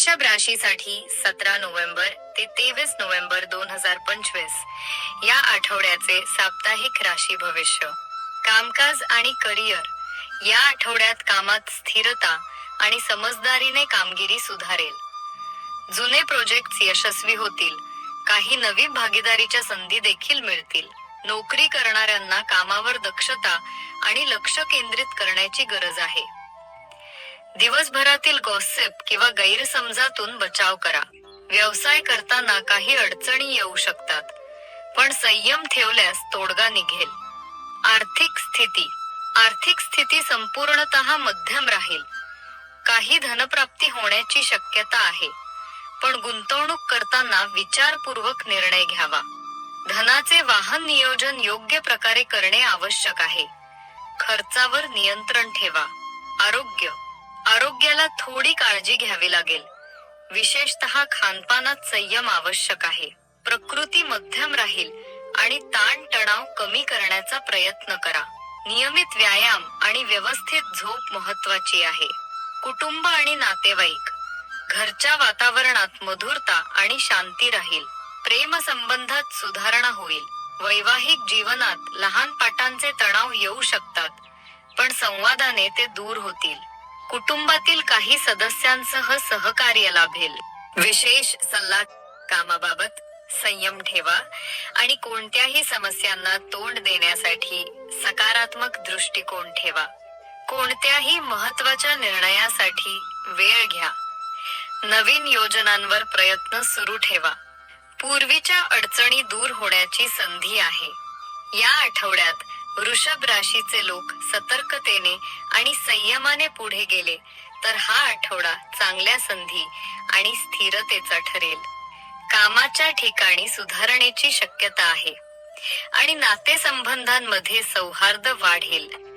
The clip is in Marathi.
वृषभ राशीसाठी सतरा नोव्हेंबर ते तेवीस नोव्हेंबर दोन हजार पंचवीस या आठवड्याचे साप्ताहिक राशी भविष्य. कामकाज आणि करिअर या आठवड्यात कामात स्थिरता आणि समजदारीने कामगिरी सुधारेल. जुने प्रोजेक्ट यशस्वी होतील. काही नवी भागीदारीच्या संधी देखील मिळतील. नोकरी करणाऱ्यांना कामावर दक्षता आणि लक्ष केंद्रित करण्याची गरज आहे. दिवसभरातील गॉसिप किंवा गैरसमजातून बचाव करा. व्यवसाय करताना काही अडचणी येऊ शकतात पण संयम ठेवल्यास तोडगा निघेल. आर्थिक स्थिती आर्थिक स्थिती संपूर्णतः मध्यम राहील. काही धनप्राप्ती होण्याची शक्यता आहे पण गुंतवणूक करताना विचारपूर्वक निर्णय घ्यावा. धनाचे वाहन नियोजन योग्य प्रकारे करणे आवश्यक आहे. खर्चावर नियंत्रण ठेवा. आरोग्य आपल्याला थोडी काळजी घ्यावी लागेल. विशेषतः खानपानात संयम आवश्यक आहे. प्रकृती मध्यम राहील आणि ताण तणाव कमी करण्याचा प्रयत्न करा. नियमित व्यायाम आणि व्यवस्थित झोप महत्वाची आहे. कुटुंब आणि नातेवाईक घरच्या वातावरणात मधुरता आणि शांती राहील. प्रेम संबंधात सुधारणा होईल. वैवाहिक जीवनात लहान पाटांचे तणाव येऊ शकतात पण संवादाने ते दूर होतील. कुटुंबातील काही सदस्यांसह सहकार्य लाभेल. विशेष सल्ला कामाबाबत संयम ठेवा आणि कोणत्याही समस्यांना तोंड देण्यासाठी सकारात्मक दृष्टिकोन ठेवा. कोणत्याही महत्त्वाच्या निर्णयासाठी वेळ घ्या. नवीन योजनांवर प्रयत्न सुरू ठेवा. पूर्वीच्या अडचणी दूर होण्याची संधी आहे. या आठवड्यात वृषभ राशीचे लोक सतर्कतेने आणि संयमाने पुढे गेले तर हा आठवडा चांगल्या संधी आणि स्थिरतेचा ठरेल. कामाच्या ठिकाणी सुधारणेची शक्यता आहे. आणि नातेसंबंधांमध्ये सौहार्द वाढेल.